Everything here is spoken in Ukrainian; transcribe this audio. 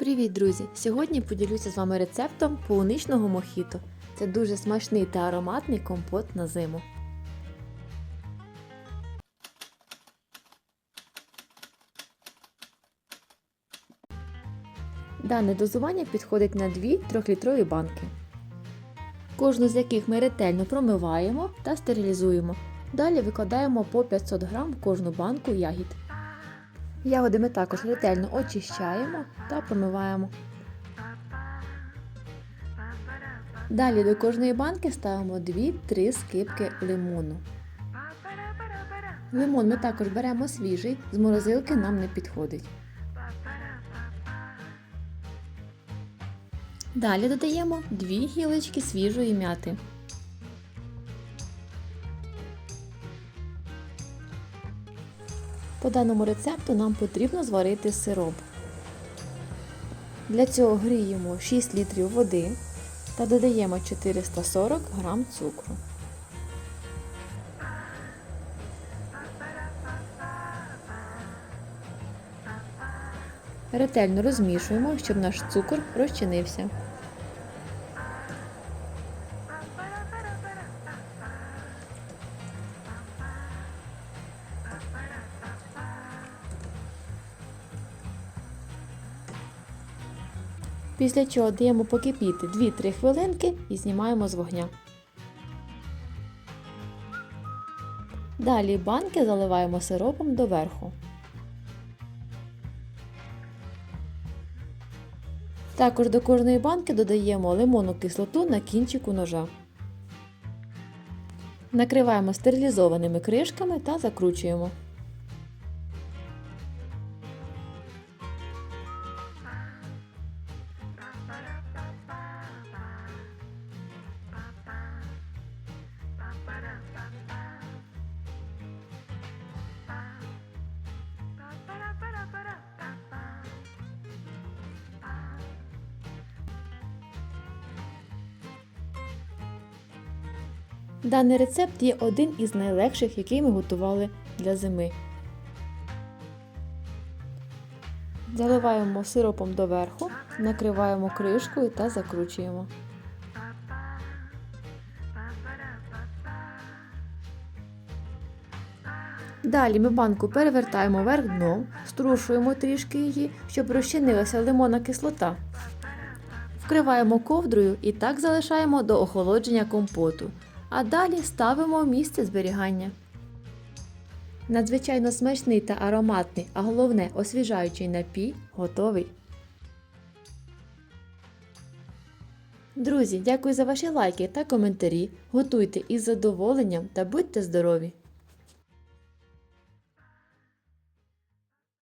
Привіт, друзі! Сьогодні поділюся з вами рецептом полуничного мохіто. Це дуже смачний та ароматний компот на зиму. Дане дозування підходить на 2 3-літрові банки. Кожну з яких ми ретельно промиваємо та стерилізуємо. Далі викладаємо по 500 г кожну банку ягід. Ягоди ми також ретельно очищаємо та промиваємо. Далі до кожної банки ставимо 2-3 скипки лимону. Лимон ми також беремо свіжий, з морозилки нам не підходить. Далі додаємо 2 гілочки свіжої м'яти. По даному рецепту нам потрібно зварити сироп. Для цього гріємо 6 літрів води та додаємо 440 г цукру. Ретельно розмішуємо, щоб наш цукор розчинився. Після чого даємо покипіти 2-3 хвилинки і знімаємо з вогня. Далі банки заливаємо сиропом доверху. Також до кожної банки додаємо лимонну кислоту на кінчику ножа. Накриваємо стерилізованими кришками та закручуємо. Даний рецепт є один із найлегших, який ми готували для зими. Заливаємо сиропом доверху, накриваємо кришкою та закручуємо. Далі ми банку перевертаємо вверх дном, струшуємо трішки її, щоб розчинилася лимонна кислота. Вкриваємо ковдрою і так залишаємо до охолодження компоту. А далі ставимо в місце зберігання. Надзвичайно смачний та ароматний, а головне освіжаючий напій готовий. Друзі, дякую за ваші лайки та коментарі. Готуйте із задоволенням та будьте здорові!